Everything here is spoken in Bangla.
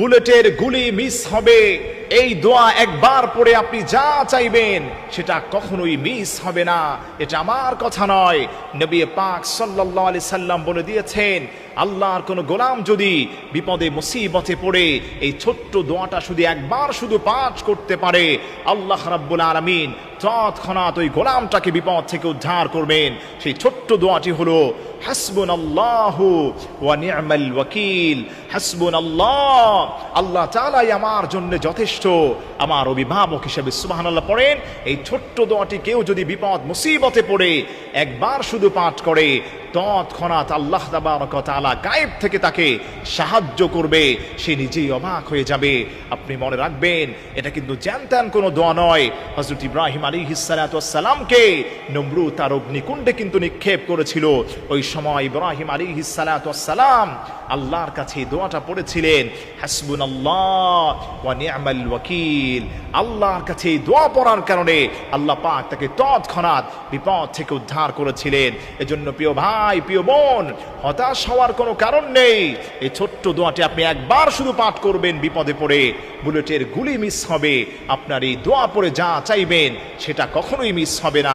বুলেটের গুলি মিস হবে। এই দোয়া একবার পড়ে আপনি যা চাইবেন, সেটা কখনোই মিস হবে না। এটা আমার কথা নয়। নবী পাক সাল্লাল্লাহু আলি সাল্লাম বলে দিয়েছেন, আল্লাহর কোনো গোলাম যদি বিপদে, মুসিবতে পড়ে, এই ছোট্ট দোয়াটা শুধু একবার শুধু পাঠ করতে পারে। আল্লাহ রাব্বুল আলামিন তৎক্ষণাৎ ওই গোলামটাকে বিপদ থেকে উদ্ধার করবেন। সেই ছোট্ট দোয়াটি হলো হাসবুন আল্লাহ ওয়া নি'মাল ওয়াকিল। হাসবুন আল্লাহ আল্লাহ তাআলাই আমার জন্য যথেষ্ট। আমার অভিভাবক হিসেবে সুবহানাল্লাহ পড়েন, এই ছোট্ট দোয়াটি কেউ যদি বিপদ, মুসিবতে পড়ে, একবার শুধু পাঠ করে তৎক্ষণাৎ আল্লাহ তাআলা গায়েব থেকে তাকে সাহায্য করবে, সে নিজেই অবাক হয়ে যাবে। আপনি মনে রাখবেন, এটা কিন্তু জানতেন কোনো দোয়া নয়। হযরত ইব্রাহিম ওয়াস সালামকে নমরুদ তার অগ্নিকুণ্ডে কিন্তু নিক্ষেপ করেছিল। ওই সময় ইব্রাহিম আলাইহিস সালাতু সালাম আল্লাহর কাছে দোয়াটা পড়েছিলেন, হাসবুনাল্লাহ ওয়া নি'মাল ওয়াকিল। আল্লাহর কাছে দোয়া পড়ার কারণে আল্লাহ পাক তাকে তৎক্ষণাৎ বিপদ থেকে উদ্ধার করেছিলেন। এজন্য প্রিয় ভাই, প্রিয় বোন, হতাশ হওয়ার কোনো কারণ নেই। এই ছোট্ট দোয়াটি আপনি একবার শুধু পাঠ করবেন বিপদে পড়ে। বুলেটের গুলি মিস হবে। আপনার এই দোয়া পড়ে যা চাইবেন সেটা কখনোই মিস হবে না।